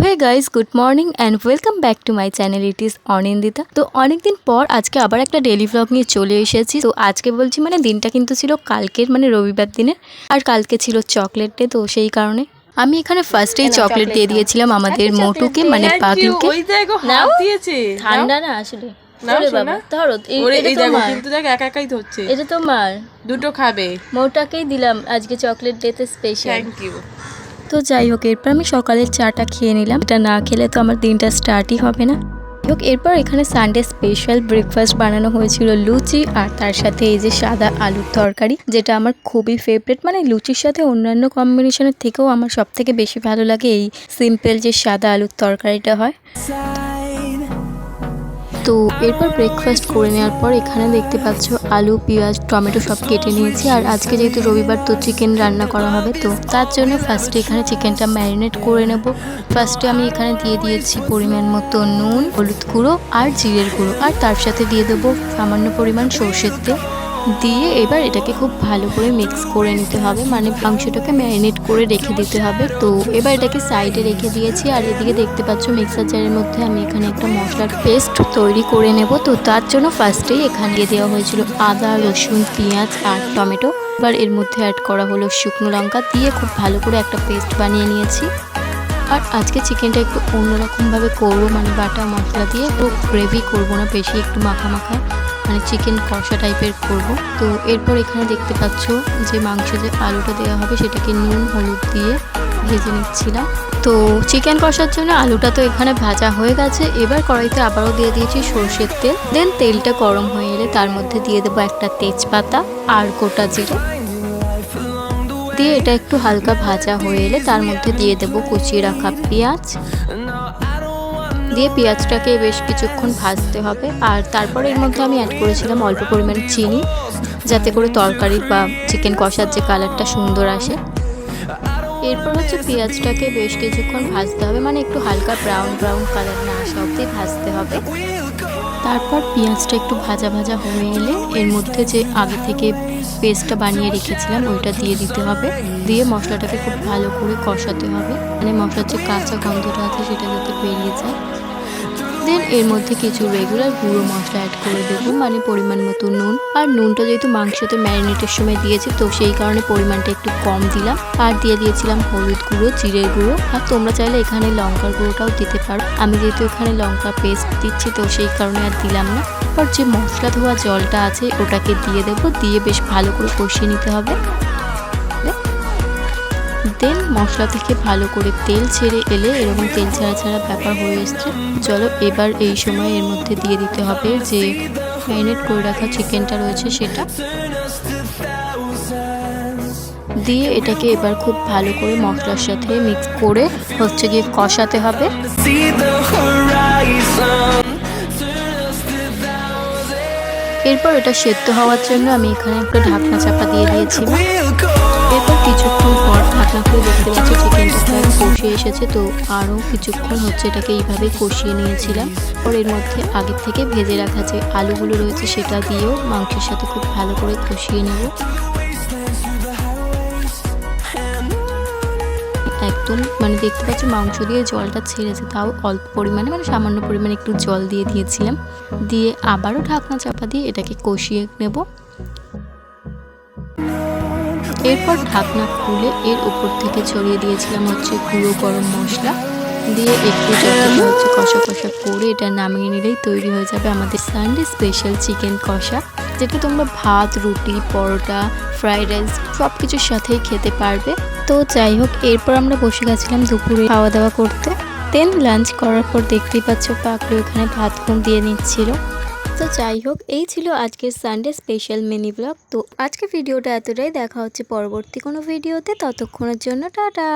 Guys good morning and welcome back to my channel it is Anindita. তো অনেকদিন পর আজকে আবার একটা ডেলি ভ্লগ নিয়ে চলে এসেছি। তো আজকে বলছি মানে দিনটা কিন্তু ছিল কালকের মানে রবিবার দিনে আর কালকে ছিল চকলেট ডে তো সেই কারণে আমি এখানে ফার্স্টেই চকলেট দিয়ে দিয়েছিলাম আমাদের chocolate মোটুকে মানে পাগলুকে। নাও। ঠান্ডা না আসলে। নাও বাবা ধরো এটা এটা তোমার। দুটো খাবে। মোটাকেই দিলাম আজকে চকলেট ডেতে স্পেশাল থ্যাংক ইউ তো যাই হোক, এরপর আমি সকালের চাটা খেয়ে নিলাম। এটা না খেলে তো আমার দিনটা স্টার্টই হবে না। হোক, এরপর এখানে সানডে স্পেশাল ব্রেকফাস্ট বানানো হয়েছিল লুচি আর তার সাথে এই যে সাদা আলুর তরকারি, যেটা আমার খুবই ফেভারেট মানে লুচির সাথে অন্যান্য কম্বিনেশনের থেকেও আমার সব থেকে বেশি ভালো লাগে এই সিম্পল যে সাদা আলুর তরকারিটা হয়। তো এরপর ব্রেকফাস্ট করে নেওয়ার পর এখানে দেখতে পাচ্ছ আলু, পেঁয়াজ, টমেটো সব কেটে নিয়েছি। আর আজকে যেহেতু রবিবার, তো চিকেন রান্না করা হবে। তো তার জন্য ফার্স্টে এখানে চিকেনটা ম্যারিনেট করে নেব। ফার্স্টে আমি এখানে দিয়ে দিয়েছি পরিমাণ মতো নুন, হলুদ গুঁড়ো আর জিরের গুঁড়ো। আর তার সাথে দিয়ে দেবো সামান্য পরিমাণ সর্ষের তেল। দিয়ে এবার এটাকে খুব ভালো করে মিক্স করে নিতে হবে। মানে মাংসটাকে ম্যারিনেট করে রেখে দিতে হবে। তো এবার এটাকে সাইডে রেখে দিয়েছি। আর এদিকে দেখতে পাচ্ছ মিক্সার জারের মধ্যে আমি এখানে একটা মশলার পেস্ট তৈরি করে নেব। তো তার জন্য ফার্স্টেই এখানে দেওয়া হয়েছিল আদা, রসুন, পেঁয়াজ আর টমেটো। এবার এর মধ্যে অ্যাড করা হলো শুকনো লঙ্কা। দিয়ে খুব ভালো করে একটা পেস্ট বানিয়ে নিয়েছি। আর আজকে চিকেনটা একটু অন্যরকমভাবে করব। মানে বাটা মশলা দিয়ে। তো গ্রেভি করব না, বেশি একটু মাখা মাখা মানে চিকেন কষা টাইপের করব। তো এরপর এখানে দেখতে পাচ্ছ যে মাংস যে আলুটা দেওয়া হবে সেটাকে নুন, হলুদ দিয়ে ভেজে নিচ্ছিলাম। তো চিকেন কষার জন্য আলুটা তো এখানে ভাজা হয়ে গেছে। এবার কড়াইতে আবারও দিয়ে দিয়েছি সর্ষের তেল। দেন তেলটা গরম হয়ে এলে তার মধ্যে দিয়ে দেবো একটা তেজপাতা আর গোটা জিরে। দিয়ে এটা একটু হালকা ভাজা হয়ে এলে তার মধ্যে দিয়ে দেবো কুচিয়ে রাখা পেঁয়াজ। দিয়ে পেঁয়াজটাকে বেশ কিছুক্ষণ ভাজতে হবে। আর তারপরে এর মধ্যে আমি অ্যাড করেছিলাম অল্প পরিমাণে চিনি, যাতে করে তরকারির বা চিকেন কষার যে কালারটা সুন্দর আসে। এরপর হচ্ছে পেঁয়াজটাকে বেশ কিছুক্ষণ ভাজতে হবে মানে একটু হালকা ব্রাউন ব্রাউন কালার না আসা অবধি ভাজতে হবে। তারপর পেঁয়াজটা একটু ভাজা ভাজা হয়ে এলে এর মধ্যে যে আগে থেকে পেস্টটা বানিয়ে রেখেছিলাম, ওইটা দিয়ে দিতে হবে। দিয়ে মশলাটাকে খুব ভালো করে কষাতে হবে। মানে মশলার যে কাঁচা গন্ধটা আছে, সেটা যাতে বেরিয়ে যায়। দেন এর মধ্যে কিছু রেগুলার গুঁড়ো মশলা অ্যাড করে দেবো মানে পরিমাণ মতো নুন। আর নুনটা যেহেতু মাংসতে ম্যারিনেটের সময় দিয়েছি, তো সেই কারণে পরিমাণটা একটু কম দিলাম। আর দিয়ে দিয়েছিলাম হলুদ গুঁড়ো, জিরের গুঁড়ো। আর তোমরা চাইলে এখানে লঙ্কার গুঁড়োটাও দিতে পারো। আমি যেহেতু এখানে লঙ্কা পেস্ট দিচ্ছি, তো সেই কারণে আর দিলাম না। এরপর যে মশলা ধোয়া জলটা আছে, ওটাকে দিয়ে দেবো। দিয়ে বেশ ভালো করে কষিয়ে নিতে হবে। দেন মশলা থেকে ভালো করে তেল ছেড়ে এলে এরকম তেল ছাড়া ছাড়া ব্যাপার হয়ে এসছে। চলো এবার এই সময় এর মধ্যে দিয়ে দিতে হবে যে ম্যারিনেট করে রাখা চিকেনটা রয়েছে সেটা। দিয়ে এটাকে এবার খুব ভালো করে মশলার সাথে মিক্স করে হচ্ছে গিয়ে কষাতে হবে. এরপর এটা সেদ্ধ হওয়ার জন্য আমি এখানে একটা ঢাকনা চাপা দিয়ে দিয়েছিলাম এরপর কিছুক্ষণ খুলে দেখতে পাচ্ছি চিকেনটা কষে এসেছে তো আরও কিছুক্ষণ হচ্ছে এটাকে এইভাবে কষিয়ে নিয়েছিলাম পর এর মধ্যে আগের থেকে ভেজে রাখা যে আলুগুলো রয়েছে সেটা দিয়েও মাংসের সাথে খুব ভালো করে কষিয়ে নেব একদম মানে দেখতে পাচ্ছি মাংস দিয়ে জলটা ছেড়েছে তাও অল্প পরিমাণে মানে সামান্য পরিমাণে একটু জল দিয়ে দিয়েছিলাম দিয়ে আবারও ঢাকনা চাপা দিয়ে এটাকে কষিয়ে নেব। এরপর ঢাকনা খুলে এর উপর থেকে ছড়িয়ে দিয়েছিলাম হচ্ছে গুঁড়ো গরম মশলা। দিয়ে একটু হচ্ছে কষা কষা করে এটা নামিয়ে নিলেই তৈরি হয়ে যাবে আমাদের সানডে স্পেশাল চিকেন কষা, যেটা তোমরা ভাত, রুটি, পরোটা ফ্রাইড রাইস সব কিছুর সাথেই খেতে পারবে। তো যাই হোক, এরপর আমরা বসে গেছিলাম দুপুরে খাওয়া দাওয়া করতে। দেন লাঞ্চ করার পর দেখতেই পাচ্ছ পাকড়ু ওখানে ভাত ঘুম দিয়ে নিচ্ছিল। তো যাই হোক, এই ছিল আজকের সানডে স্পেশাল মিনি ব্লগ তো আজকে ভিডিওটা এতটাই। দেখা হচ্ছে পরবর্তী কোনো ভিডিওতে। ততক্ষণের জন্য টাটা।